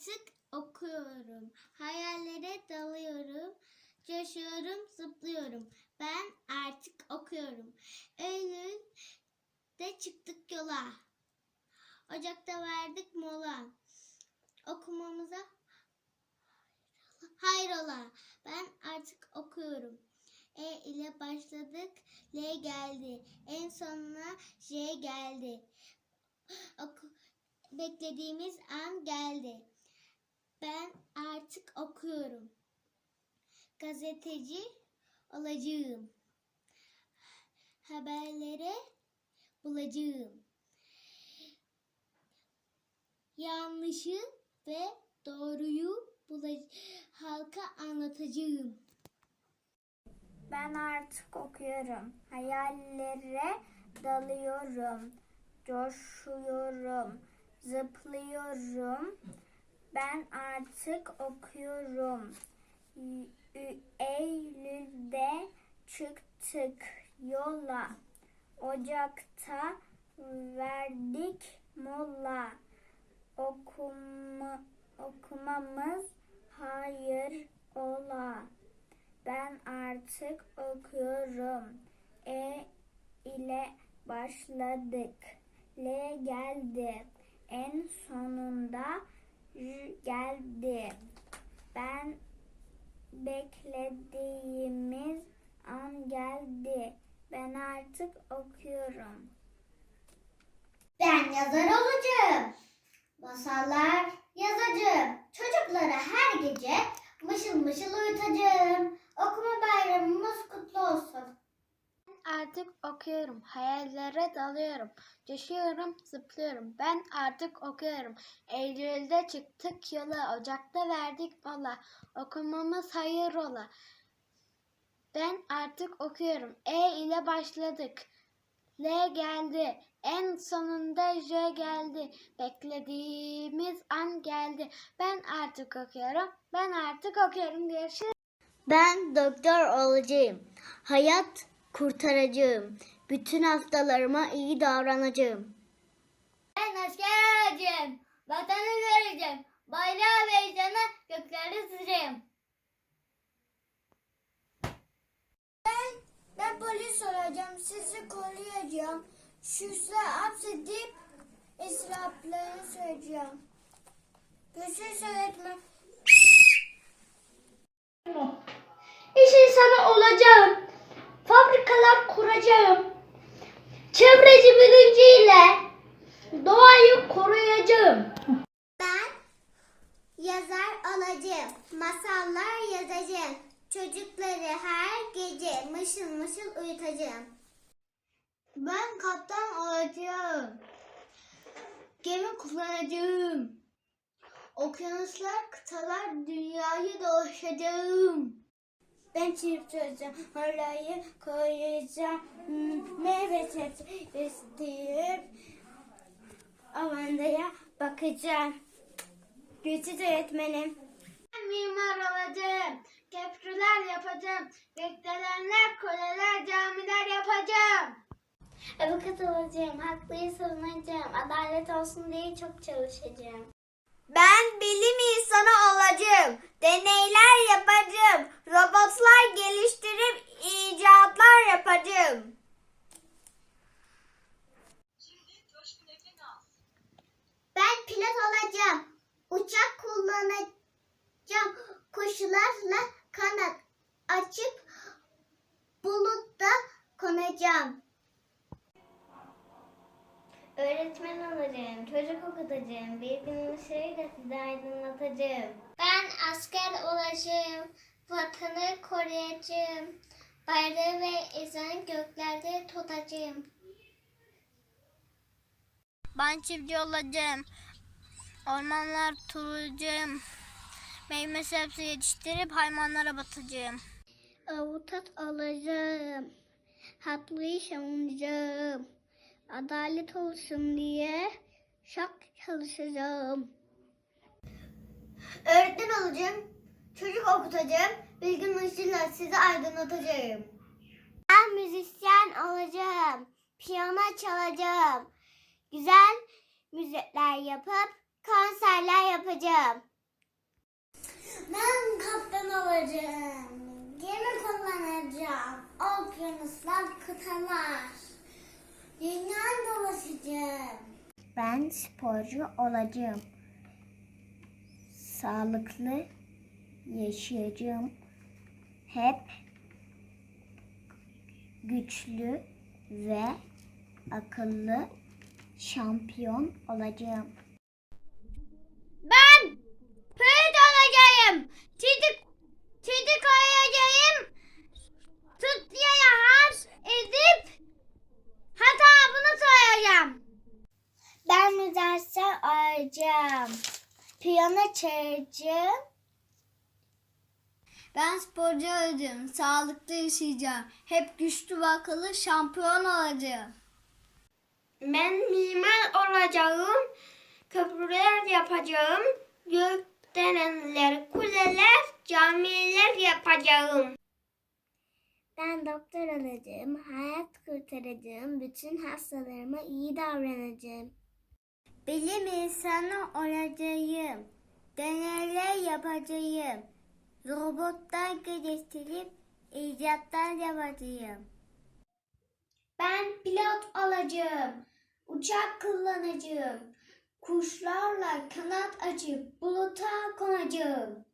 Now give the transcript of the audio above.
artık okuyorum. Hayallere dalıyorum. Coşuyorum, zıplıyorum. Ben artık okuyorum. Eylül'de çıktık yola. Ocakta verdik mola. Okumamıza hayrola. Ben artık okuyorum. E ile başladık. L geldi. En sonuna J geldi. Oku- beklediğimiz an geldi. Ben artık okuyorum. Gazeteci olacağım. Haberlere bulacağım. Yanlışı ve doğruyu halka anlatacağım. Ben artık okuyorum. Hayallere dalıyorum. Coşuyorum. Zıplıyorum. Ben artık okuyorum. Eylül'de çıktık yola. Ocakta verdik mola. Okuma, okumamız hayır ola. Ben artık okuyorum. E ile başladık. L geldi. En sonunda geldi. Ben beklediğimiz an geldi. Ben artık okuyorum. Ben yazar olacağım. Masallar yazacağım. Çocuklara her gece mışıl mışıl uyutacağım. Okuma bayramımız kutlu olsun. Artık okuyorum, hayallere dalıyorum, coşuyorum, zıplıyorum. Ben artık okuyorum. Eylül'de çıktık yola, Ocak'ta verdik mola. Okumamız hayır ola. Ben artık okuyorum. E ile başladık. L geldi. En sonunda J geldi. Beklediğimiz an geldi. Ben artık okuyorum. Ben artık okuyorum. Görüşürüz. Ben doktor olacağım. Hayat kurtaracağım. Bütün hastalarıma iyi davranacağım. Ben asker olacağım. Vatanı göreceğim. Bayrağı ve canı göklere sızacağım. Ben, ben polis olacağım. Sizi koruyacağım. Suçları hapsedip israflarını söyleyeceğim. Görüşürüz öğretmen. İş insanı olacağım. Kuracağım. Çevreci bilinciyle doğayı koruyacağım. Ben yazar olacağım. Masallar yazacağım. Çocukları her gece mışıl mışıl uyutacağım. Ben kaptan olacağım. Gemi kullanacağım. Okyanuslar, kıtalar, dünyayı dolaşacağım. Ben çiftçi olacağım. Orayı koruyacağım. Hmm, Meyve sebze besleyip Avandaya bakacağım. Görüşürüz öğretmenim. Ben mimar olacağım. Köprüler yapacağım. Gökdelenler, kuleler, camiler yapacağım. Avukat olacağım, haklıyı savunacağım. Adalet olsun diye çok çalışacağım. Ben bilim insanı olacağım. Deneyler yapacağım. Robotlar geliştirip icatlar yapacağım. Ben pilot olacağım. Uçak kullanacağım. Kuşlarla kanat açıp bulutta konacağım. Öğretmen olacağım. Çocuk okutacağım. Bir gün ışığıyla sizi aydınlatacağım. Ben asker olacağım. Vatanı koruyacağım. Bayrağı ve ezan göklerde tutacağım. Ben çiftçi olacağım. Ormanlar turacağım. Meyve sebze yetiştirip hayvanlara batacağım. Avukat olacağım. Haklıyı savunacağım. Adalet olsun diye çok çalışacağım. Öğretmen olacağım. Çocuk okutacağım. Bilgin ışığıyla sizi aydınlatacağım. Ben müzisyen olacağım. Piyano çalacağım. Güzel müzikler yapıp konserler yapacağım. Ben kaptan olacağım. Gemi kullanacağım. Okyanuslar, kıtalar. Dünyayı dolaşacağım. Ben sporcu olacağım. Sağlıklı yaşayacağım. Hep güçlü ve akıllı şampiyon olacağım. Ben pilot olacağım. Çocuk çocuk olacağım. Tutluya harç edip hatta bunu sayacağım. Ben müzesser olacağım. Piyano çalacağım. Ben sporcu olacağım. Sağlıklı yaşayacağım. Hep güçlü ve akıllı şampiyon olacağım. Ben mimar olacağım. Köprüler yapacağım. Gökdelenler, kuleler, camiler yapacağım. Ben doktor olacağım. Hayat kurtaracağım. Bütün hastalarıma iyi davranacağım. Bilim insanı olacağım. Deneyler yapacağım. Robotlar geliştirip icatlar yapacağım. Ben pilot olacağım. Uçak kullanacağım. Kuşlarla kanat açıp buluta konacağım.